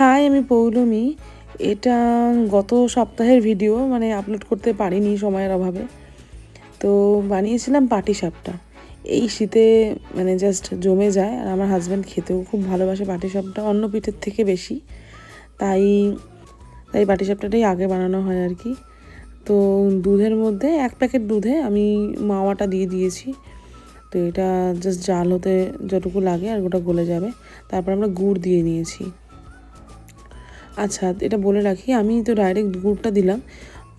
High, আমি পৌলমি। এটা গত সপ্তাহের ভিডিও মানে আপলোড করতে পারিনি সময়ের অভাবে। তো বানিয়েছিলাম পাটি সাপটা। এই শীতে মানে জাস্ট জমে যায়, আর আমার হাজব্যান্ড খেতেও খুব ভালোবাসে পাটি সাপটা, অন্য পিঠের থেকে বেশি। তাই তাই পাটি সাপটাটাই আগে বানানো হয় আর কি। তো দুধের মধ্যে, এক প্যাকেট দুধে আমি মাওয়াটা দিয়ে দিয়েছি। তো এটা জাস্ট জাল হতে যতটুকু লাগে আর ওটা গলে যাবে। তারপর আমরা গুড় দিয়ে নিয়েছি। আচ্ছা এটা বলে রাখি, আমি তো ডাইরেক্ট গুড়টা দিলাম।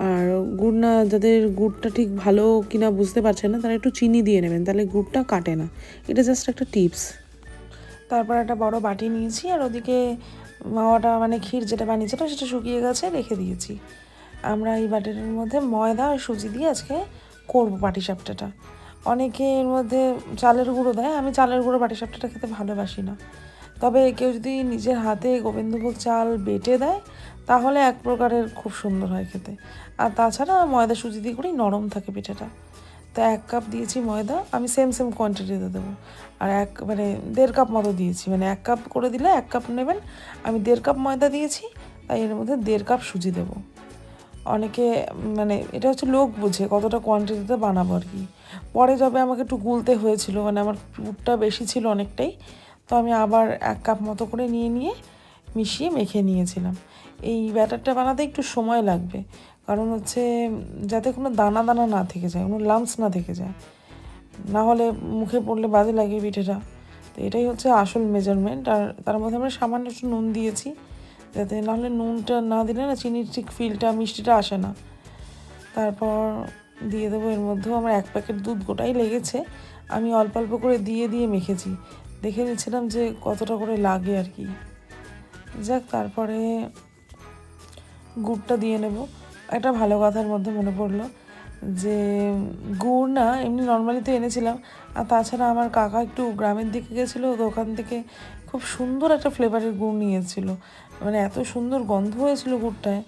আর গুড় না, যাদের গুড়টা ঠিক ভালো কিনা বুঝতে পারছে না, তারা একটু চিনি দিয়ে নেবেন, তাহলে গুড়টা কাটে না। এটা জাস্ট একটা টিপস তারপর একটা বড় বাটি নিয়েছি, আর ওদিকে মাওয়াটা মানে ক্ষীর যেটা বানিয়েছিলাম, সেটা শুকিয়ে গেছে, রেখে দিয়েছি। আমরা এই বাটিটার মধ্যে ময়দা আর সুজি দিয়ে আজকে করব পাটিসাপটাটা অনেকে এর মধ্যে চালের গুঁড়ো দেয়, আমি চালের গুঁড়ো পাটিসাপটাটা খেতে ভালোবাসি না। তবে কেউ যদি নিজের হাতে গোবিন্দভোগ চাল বেটে দেয়, তাহলে এক প্রকারের খুব সুন্দর হয় খেতে। আর তাছাড়া ময়দা সুজি দিয়ে করেই নরম থাকে পিঠাটা। তো এক কাপ দিয়েছি ময়দা, আমি সেম সেম কোয়ান্টিটিতে দেবো। আর এক মানে দেড় কাপ মতো দিয়েছি। মানে এক কাপ করে দিলে এক কাপ নেবেন। আমি দেড় কাপ ময়দা দিয়েছি, তাই এর মধ্যে দেড় কাপ সুজি দেবো। অনেকে মানে এটা হচ্ছে লোক বুঝে কতটা কোয়ান্টিটিতে বানাবো আর কি। পরে যবে আমাকে একটু গুলতে হয়েছিল মানে আমার পুরটা বেশি ছিল অনেকটাই তো আমি আবার এক কাপ মতো করে নিয়ে নিয়ে মিশিয়ে মেখে নিয়েছিলাম। এই ব্যাটারটা বানাতে একটু সময় লাগবে, কারণ হচ্ছে যাতে কোনো দানা দানা না থেকে যায়, কোনো লাম্পস না থেকে যায়। না হলে মুখে পড়লে বাজে লাগে পিঠেটা। তো এটাই হচ্ছে আসল মেজারমেন্ট আর তার মধ্যে আমরা সামান্য একটু নুন দিয়েছি, যাতে নাহলে নুনটা না দিলে না চিনির ঠিক ফিলটা মিষ্টিটা আসে না। তারপর দিয়ে দেবো এর মধ্যেও আমার এক প্যাকেট দুধ গোটাই লেগেছে, আমি অল্প অল্প করে দিয়ে দিয়ে মেখেছি। দেখে নিচ্ছিলাম যে কতটা করে লাগে আর কি। যাক, তারপরে গুড়টা দিয়ে নেব। একটা ভালো কথার মধ্যে মনে পড়ল যে গুড় না, এমনি নর্মালি তো এনেছিলাম। আর তাছাড়া আমার কাকা একটু গ্রামের দিকে গেছিল, তো ওখান থেকে খুব সুন্দর একটা ফ্লেভারের গুড় নিয়েছিল। মানে এত সুন্দর গন্ধ হয়েছিল গুড়টায়,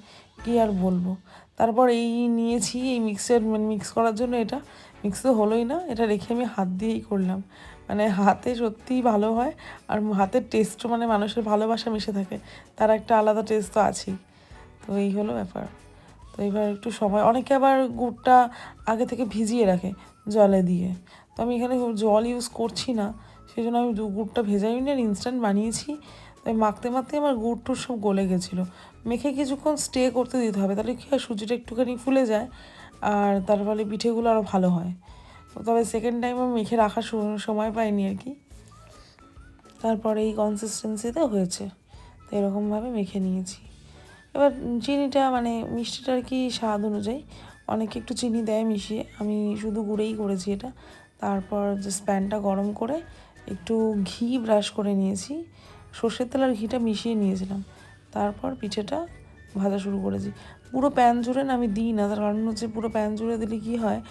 কি আর বলব। তারপর এই নিয়েছি, এই মিক্সের মানে মিক্স করার জন্য এটা। মিক্স তো হলোই না, এটা রেখে আমি হাত দিয়েই করলাম। মানে হাতে সত্যিই ভালো হয় আর হাতের টেস্টও মানে মানুষের ভালোবাসা মিশে থাকে। তার একটা আলাদা টেস্ট তো আছেই। তো এই হলো ব্যাপার। তো এবার একটু সময়, অনেকে আবার গুড়টা আগে থেকে ভিজিয়ে রাখে জলে দিয়ে। তো আমি এখানে জল ইউজ করছি না সেই জন্য আমি গুড়টা ভেজাই না ইনস্ট্যান্ট বানিয়েছি। তাই মাখতে মাখতে আমার গুড় টুর সব গলে গেছিল। মেখে কিছুক্ষণ স্টে করতে দিতে হবে, তাহলে কী হয়, সুজিটা একটুখানি ফুলে যায় আর তার ফলে পিঠেগুলো আরও ভালো হয়। তবে সেকেন্ড টাইম আমি মেখে রাখার সময় পাইনি আর কি। তারপরে এই কনসিস্টেন্সিতে হয়েছে। তো এরকমভাবে মেখে নিয়েছি। এবার চিনিটা মানে মিষ্টিটা আর কি স্বাদ অনুযায়ী অনেকে একটু চিনি দেয় মিশিয়ে। আমি শুধু গুঁড়েই করেছি এটা। তারপর যে স্প্যানটা গরম করে একটু ঘি ব্রাশ করে নিয়েছি। সর্ষের তেল আর ঘিটা মিশিয়ে নিয়েছিলাম। তারপর পিঠেটা ভাজা শুরু করেছি। পুরো প্যান জুড়ে না আমি দিই না। তার কারণ হচ্ছে পুরো প্যান জুড়ে দিলে কী হয়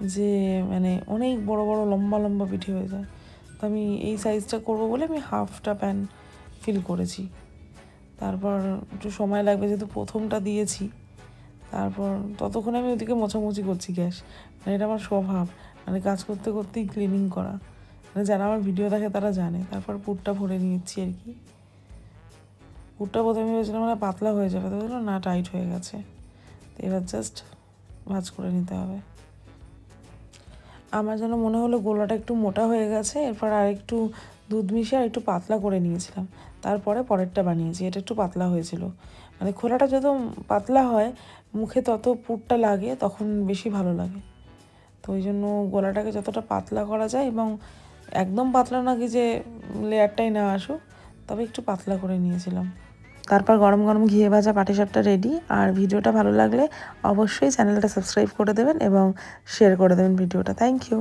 যে মানে অনেক বড় বড় লম্বা লম্বা পিঠে হয়ে যায়। তো আমি এই সাইজটা করব বলে আমি হাফটা প্যান ফিল করেছি। তারপর একটু সময় লাগবে যেহেতু প্রথমটা দিয়েছি। তারপর ততক্ষণে আমি ওদিকে মোছামুছি করছি গ্যাস। মানে এটা আমার স্বভাব। মানে কাজ করতে করতেই ক্লিনিং করা। মানে যারা আমার ভিডিও দেখে তারা জানে। তারপর পুরটা ভরে নিচ্ছি আর কি। পুরটা প্রথমে ভেবেছিলাম মানে পাতলা হয়ে যাবে। তো না টাইট হয়ে গেছে। তো এবার জাস্ট ভাজ করে নিতে হবে। আমার যেন মনে হলো গোলাটা একটু মোটা হয়ে গেছে, এরপর আর একটু দুধ মিশিয়ে আর একটু পাতলা করে নিয়েছিলাম। তারপরে পরেরটা বানিয়েছি, এটা একটু পাতলা হয়েছিল। মানে খোলাটা যত পাতলা হয়, মুখে তত পুরটা লাগে, তখন বেশি ভালো লাগে। তো ওই জন্য গোলাটাকে যতটা পাতলা করা যায় এবং একদম পাতলা নাকি যে লেয়ারটাই না আসুক, তবে একটু পাতলা করে নিয়েছিলাম। তারপর গরম গরম ঘিয়ে ভাজা পাটিসাপটা রেডি আর ভিডিওটা ভালো লাগলে অবশ্যই চ্যানেলটা সাবস্ক্রাইব করে দেবেন এবং শেয়ার করে দেবেন ভিডিওটা। Thank you